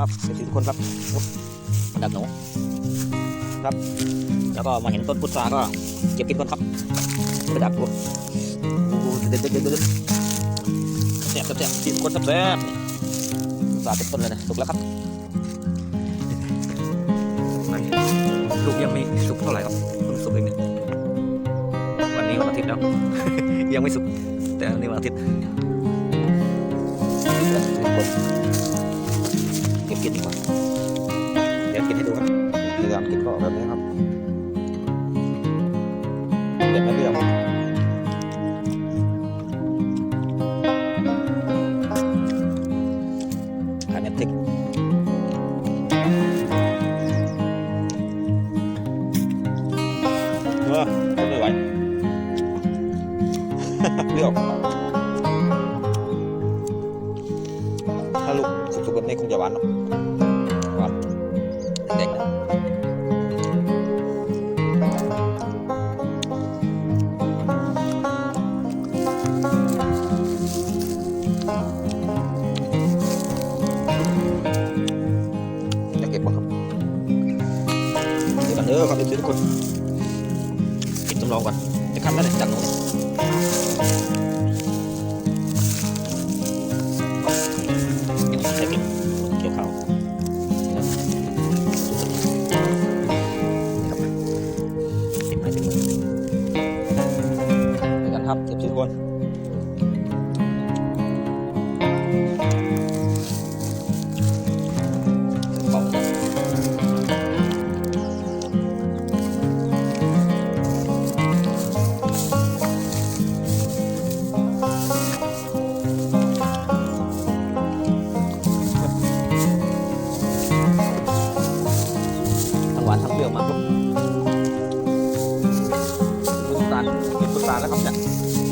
ครับเดี๋ยวทุกคนครับมาดักหนูครับ แล้วก็มาเห็นต้นพุทราก็เก็บกินก่อนครับไปดักดูโอ้โหเด็ดเด็ดเด็ดเด็ดแซ่บแซ่บแซ่บกินคนแซ่บแซ่บพุทราเต็มต้นเลยนะสุกแล้วครับลูกยังไม่สุกเท่าไหร่ครับเพิ่งสุกเองเนี่ยวันนี้วันอาทิตย์แล้ว ยังไม่สุกแต่วันนี้วันอาทิตย์ทุ กคนเก็บกินดีกว่าเดี๋ยวกินให้ดูครับพยายามกินก็แบบนี้ครับเด็ดไม่เรื่องทานเน็ตทิกเออทนไม่ไหวเลือก นี้คงจะหวานเนาะหวานเด็กนะจะเก็บบ้าครับเดี๋ยวกันเด้อครับเดี๋ยวทุกคนกินจำลองก่อนจะคันแล้วเนี่ยจากหนูยังใช้เป็น เดี๋ยวกันครับเก็บชิ้นบนเป่าทั้งวานทั้งเปรี้ยวมากครับพุทรานกินพุทรานแล้วครับเนี่ย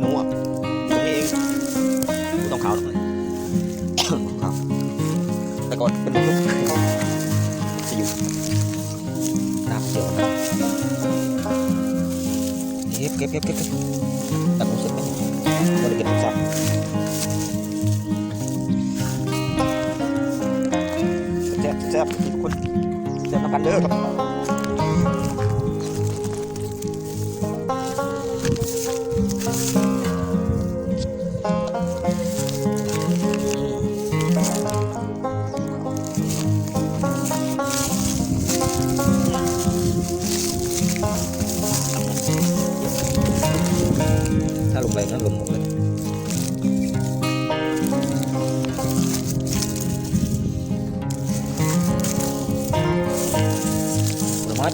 หนูอะตรงนี้เองหนูต้องขาวหน่อยขาวแต่ก่อนเป็นลูกจะอยู่หน้าเขียวนะเก็บเก็บเก็บเก็บเก็บตัดหนูเสร็จไหมบริเก็บทุกสัตว์แซ่บแซ่บทุกคนแซ่บน้ำกันเด้อครับ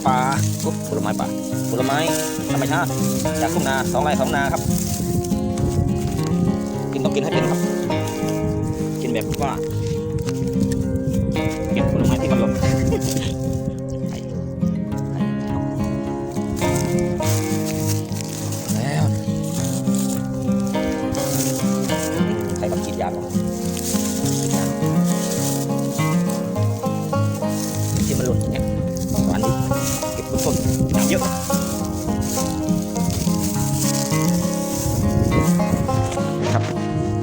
ป่าผลไม้ป่าผลไม้ธรรมชาติจากทุ่งนาสองไร่สองนาครับ กินต้องกินให้เป็นครับ กินแบบว่าเก็บผลไม้ที่กำหนดไอ้ไอ้แล้วใครกับฉีดยาหรอส ครับ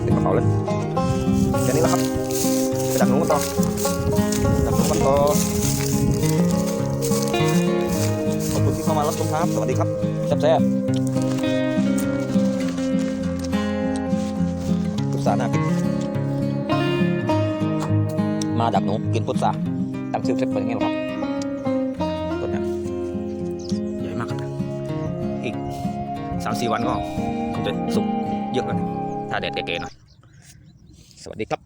เป็นกระเป๋าเลยแค่นี้แหละครับไปดักหนูกันต่อดักหนูกันต่อขอบคุณที่เข้ามารับชมครับสวัสดีครับแซ่บๆพุทราน่ากินมาดักหนูกินพุทราตั้งชื่อเซ็ตเป็นยังไงหรอครับต้นเนี้ยครับ สามสี่วันก็คงจะสุกเยอะแล้วนะถ้าแดดแก่ๆหน่อยสวัสดีครับ